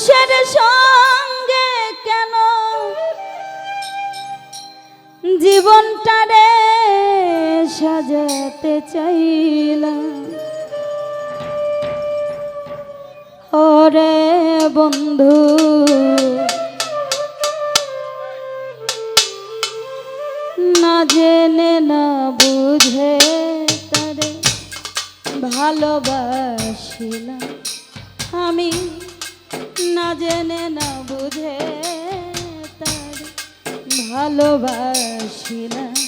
মানুষের সঙ্গে কেন? জীবনটারে সাজাতে চাইলাম। ওরে বন্ধু, না জেনে, না বুঝে তারে ভালোবাসিলাম। আমি জেনে না বুঝে তার ভালোবাসিলাম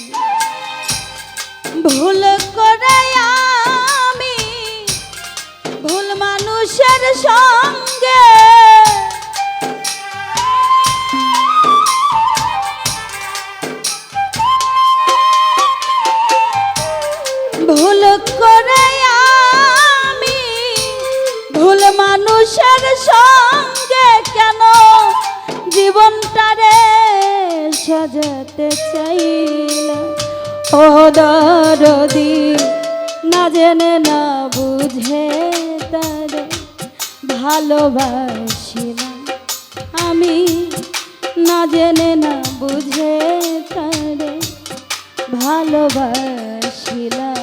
ভুল করে আমি ভুল মানুষের সঙ্গে। ভুল করে আমি ভুল মানুষের সঙ্গে। জীবনটারে সাজাতে চাইলাম ও দরদি, না জেনে, না বুঝে তারে ভালোবাসিলাম। আমি না জেনে, না বুঝে তারে ভালোবাসিলাম।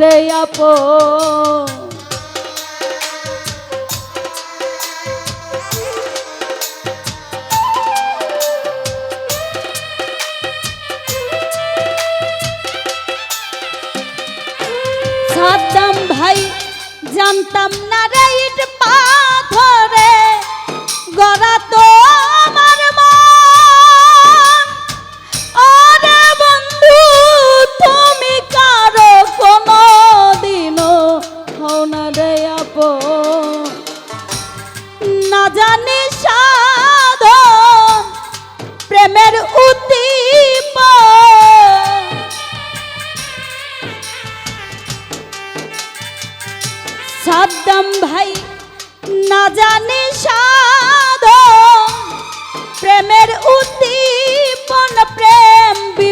রে আপন। সাদ্দাম ভাই জানতাম না রে ইট পাথরে গড়া তো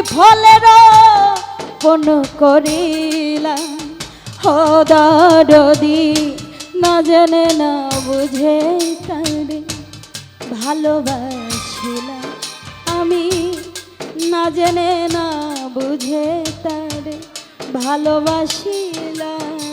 বিফলের কোন করিলাম। হদি না জানে, না বুঝে তারে ভালোবাসিলা আমি না জেনে, না বুঝে তারে ভালোবাসিলাম।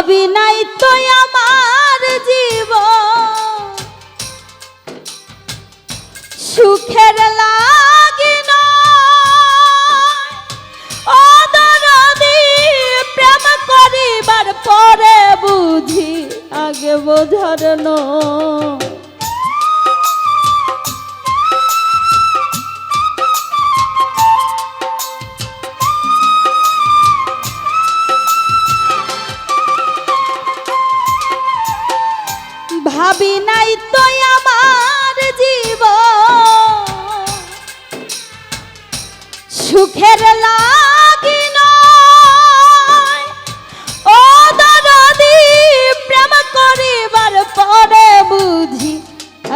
ভাবি নাই তো আমার জীব সুখের লাগিন ও প্রেম করিবার পরে বুঝি আগে বোঝার নয়। সুখের লাগিন। ও দরদি প্রেম করিবার পরে বুঝি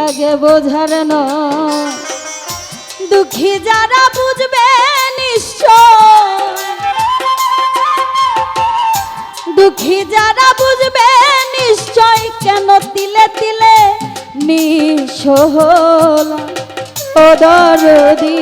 আগে বোঝার নয়। দুঃখী যারা বুঝবে নিশ্চয়। দুঃখী যারা বুঝবে নিশ্চয় কেন তিলে তিলে নিঃসহল ও দরদি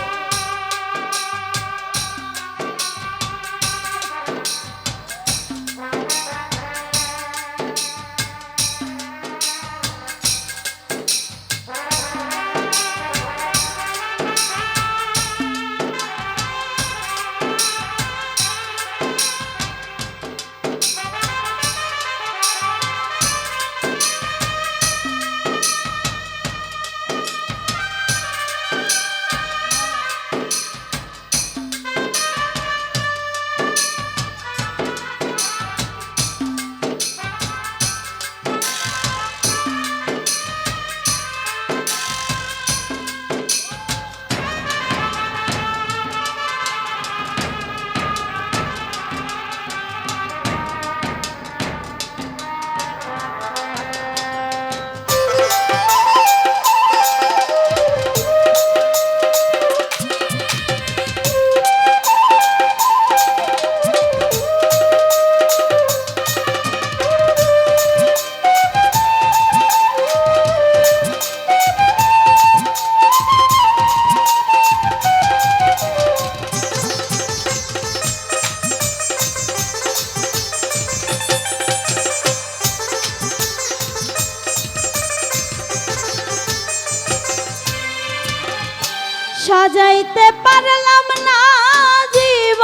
সাজাইতে পারলাম না জীব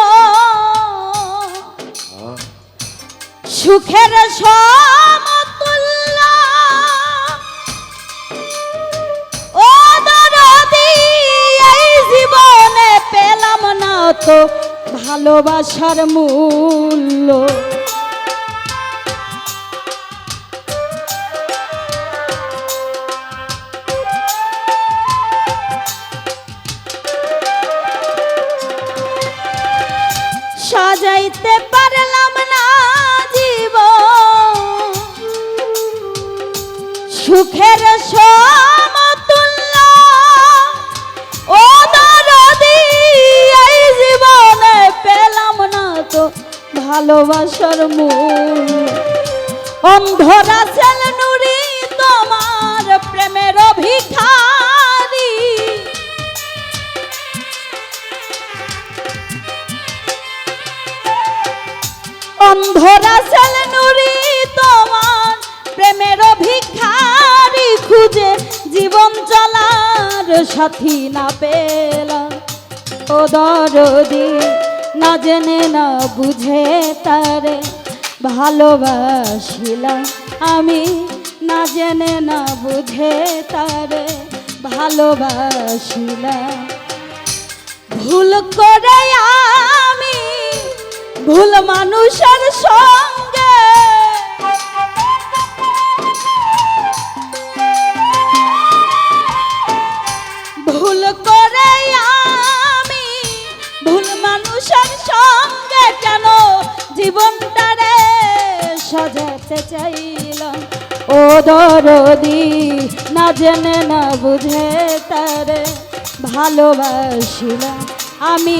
সুখের সমতুল্য। জীবনে পেলাম না তো ভালোবাসার মূল্য। সাজাইতে পারলাম না জীব সুখের সমতুল্য ও দরদি এই জীবনে পেলাম না তো ভালোবাসার মূল। অন্ধরা সেল নুরি তোমার প্রেমের ভিখারি অন্ধরা নুরি তোমার প্রেমের ভিখারি খুঁজে জীবন চলার সাথী না পেলাম। ও দরদি, না জেনে, না বুঝে তারে ভালোবাসিলাম। আমি না জেনে, না বুঝে তারে ভালোবাসিলাম। ভুল করে আমি ভুল মানুষের সঙ্গে। ভুল করে আমি ভুল মানুষের সঙ্গে কেন জীবনটারে সাজাতে চাইলাম? ও দরদি, না জেনে, না বুঝে তারে ভালোবাসিলাম। আমি